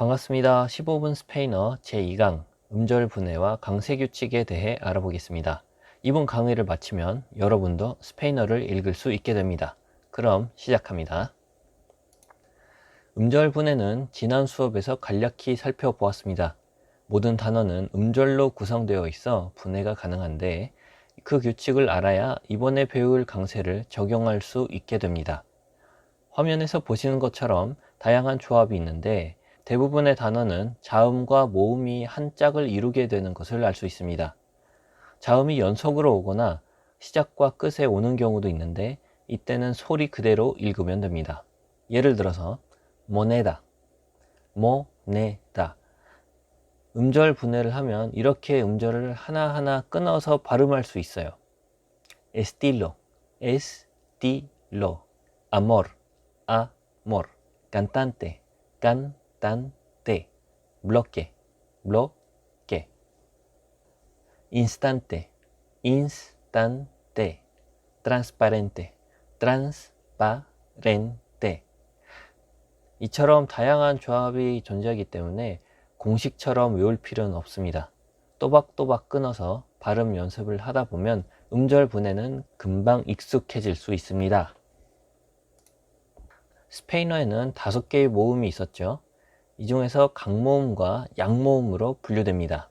반갑습니다. 15분 스페인어 제2강 음절 분해와 강세 규칙에 대해 알아보겠습니다. 이번 강의를 마치면 여러분도 스페인어를 읽을 수 있게 됩니다. 그럼 시작합니다. 음절 분해는 지난 수업에서 간략히 살펴보았습니다. 모든 단어는 음절로 구성되어 있어 분해가 가능한데 그 규칙을 알아야 이번에 배울 강세를 적용할 수 있게 됩니다. 화면에서 보시는 것처럼 다양한 조합이 있는데 대부분의 단어는 자음과 모음이 한 짝을 이루게 되는 것을 알 수 있습니다. 자음이 연속으로 오거나 시작과 끝에 오는 경우도 있는데 이때는 소리 그대로 읽으면 됩니다. 예를 들어서 모네다, 모네다 음절 분해를 하면 이렇게 음절을 하나하나 끊어서 발음할 수 있어요. estilo, estilo, amor, amor, cantante, cantante, bloque, bloque, instante, instante, transparente, transparente. 이처럼 다양한 조합이 존재하기 때문에 공식처럼 외울 필요는 없습니다. 또박또박 끊어서 발음 연습을 하다 보면 음절 분해는 금방 익숙해질 수 있습니다. 스페인어에는 다섯 개의 모음이 있었죠. 이 중에서 강모음과 양모음으로 분류됩니다.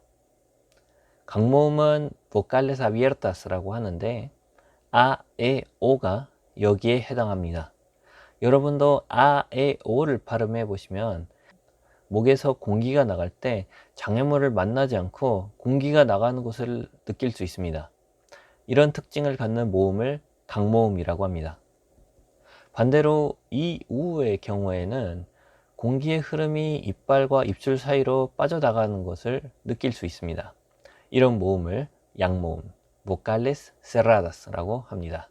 강모음은 vocales abiertas라고 하는데 아, 에, 오가 여기에 해당합니다. 여러분도 아, 에, 오를 발음해 보시면 목에서 공기가 나갈 때 장애물을 만나지 않고 공기가 나가는 곳을 느낄 수 있습니다. 이런 특징을 갖는 모음을 강모음이라고 합니다. 반대로 이 우의 경우에는 공기의 흐름이 이빨과 입술 사이로 빠져나가는 것을 느낄 수 있습니다. 이런 모음을 양모음, vocales cerradas라고 합니다.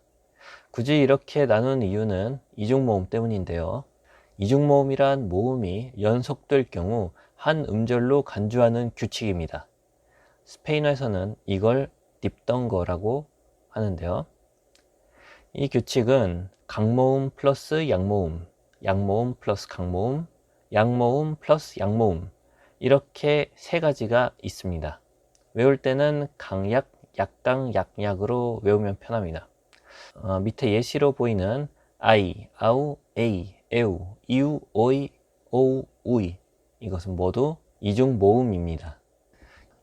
굳이 이렇게 나눈 이유는 이중모음 때문인데요. 이중모음이란 모음이 연속될 경우 한 음절로 간주하는 규칙입니다. 스페인어에서는 이걸 딥덩거라고 하는데요. 이 규칙은 강모음 플러스 양모음, 양모음 플러스 강모음, 양모음 플러스 양모음 이렇게 세 가지가 있습니다. 외울 때는 강약, 약강, 약약으로 외우면 편합니다. 어, 밑에 예시로 보이는 아이, 아우, 에이, 에우, 이우, 오이, 오우, 우이 이것은 모두 이중 모음입니다.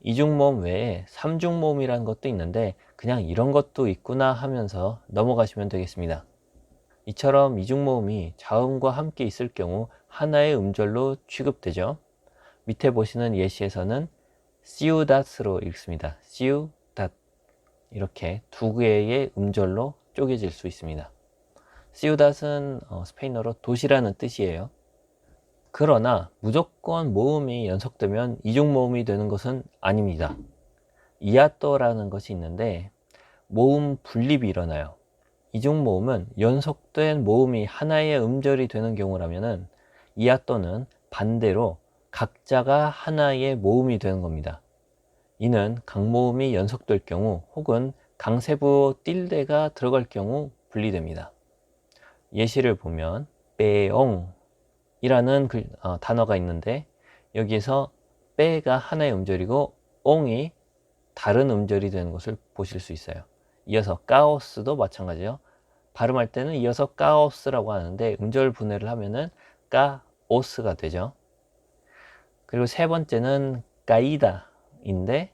이중 모음 외에 삼중 모음이라는 것도 있는데 그냥 이런 것도 있구나 하면서 넘어가시면 되겠습니다. 이처럼 이중 모음이 자음과 함께 있을 경우 하나의 음절로 취급되죠. 밑에 보시는 예시에서는 ciudad로 읽습니다. ciudad 이렇게 두 개의 음절로 쪼개질 수 있습니다. ciudad은 어, 스페인어로 도시라는 뜻이에요. 그러나 무조건 모음이 연속되면 이중 모음이 되는 것은 아닙니다. 이아또라는 것이 있는데 모음 분립이 일어나요. 이중 모음은 연속된 모음이 하나의 음절이 되는 경우라면 이아또는 반대로 각자가 하나의 모음이 되는 겁니다. 이는 강모음이 연속될 경우 혹은 강세부 띨대가 들어갈 경우 분리됩니다. 예시를 보면 빼옹이라는 글, 어, 단어가 있는데 여기에서 빼가 하나의 음절이고 옹이 다른 음절이 되는 것을 보실 수 있어요. 이어서 까오스도 마찬가지요. 발음할 때는 이어서 까오스라고 하는데 음절 분해를 하면은 까오스가 되죠. 그리고 세 번째는 까이다인데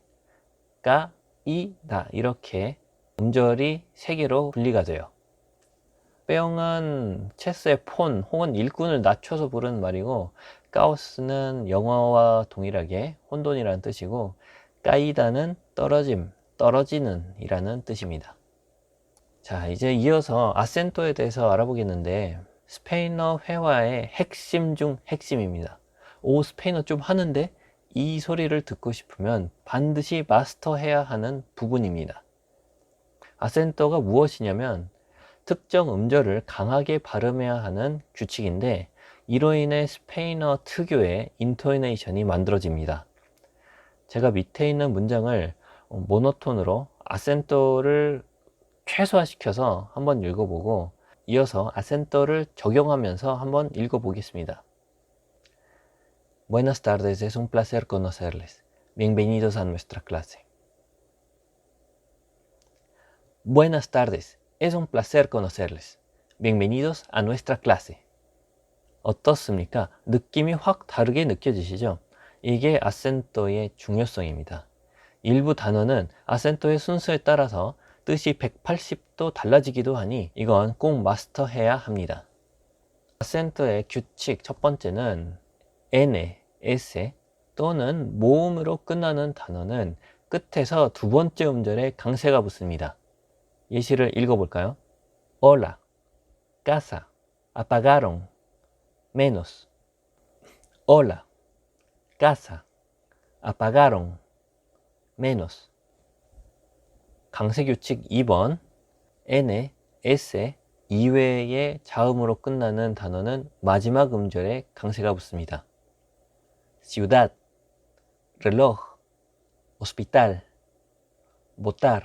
까이다 이렇게 음절이 세 개로 분리가 돼요. 빼용은 체스의 폰 혹은 일꾼을 낮춰서 부르는 말이고 까오스는 영어와 동일하게 혼돈이라는 뜻이고 까이다는 떨어짐, 떨어지는 이라는 뜻입니다. 자, 이제 이어서 아센토에 대해서 알아보겠는데 스페인어 회화의 핵심 중 핵심입니다. 오, 스페인어 좀 하는데 이 소리를 듣고 싶으면 반드시 마스터해야 하는 부분입니다. 아센토가 무엇이냐면 특정 음절을 강하게 발음해야 하는 규칙인데 이로 인해 스페인어 특유의 인토네이션이 만들어집니다. 제가 밑에 있는 문장을 모노톤으로 아센토를 최소화시켜서 한번 읽어보고 이어서 아센토를 적용하면서 한번 읽어보겠습니다. Buenas tardes, es un placer conocerles. Bienvenidos a nuestra clase. Buenas tardes, es un placer conocerles. Bienvenidos a nuestra clase. 어떻습니까? 느낌이 확 다르게 느껴지시죠? 이게 아센토의 중요성입니다. 일부 단어는 아센토의 순서에 따라서 뜻이 180도 달라지기도 하니 이건 꼭 마스터해야 합니다. 아센토의 규칙 첫 번째는 n에, s에 또는 모음으로 끝나는 단어는 끝에서 두 번째 음절에 강세가 붙습니다. 예시를 읽어볼까요? Hola, casa, apagaron, menos. Hola, casa, apagaron, menos. 강세 규칙 2번 n에 s에 이외의 자음으로 끝나는 단어는 마지막 음절에 강세가 붙습니다. ciudad, reloj, hospital, votar.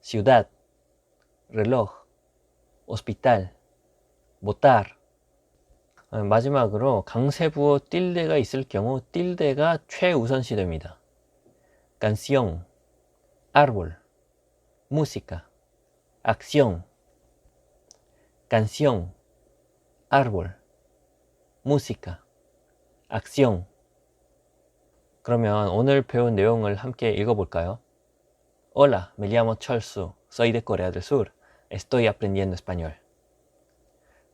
ciudad, reloj, hospital, votar. 어, 마지막으로 강세부호 띨데가 있을 경우 띨데가 최우선시 됩니다. canción, árbol, música, acción, canción, árbol, música, acción. 그러면 오늘 배운 내용을 함께 읽어볼까요? Hola, me llamo Cholsu, soy de Corea del Sur, estoy aprendiendo español.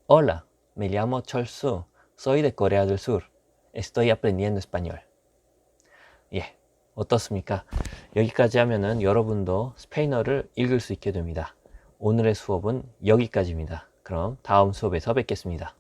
Hola, me llamo Cholsu, soy de Corea del Sur, estoy aprendiendo español. 예, 어떻습니까? 여기까지 하면은 여러분도 스페인어를 읽을 수 있게 됩니다. 오늘의 수업은 여기까지입니다. 그럼 다음 수업에서 뵙겠습니다.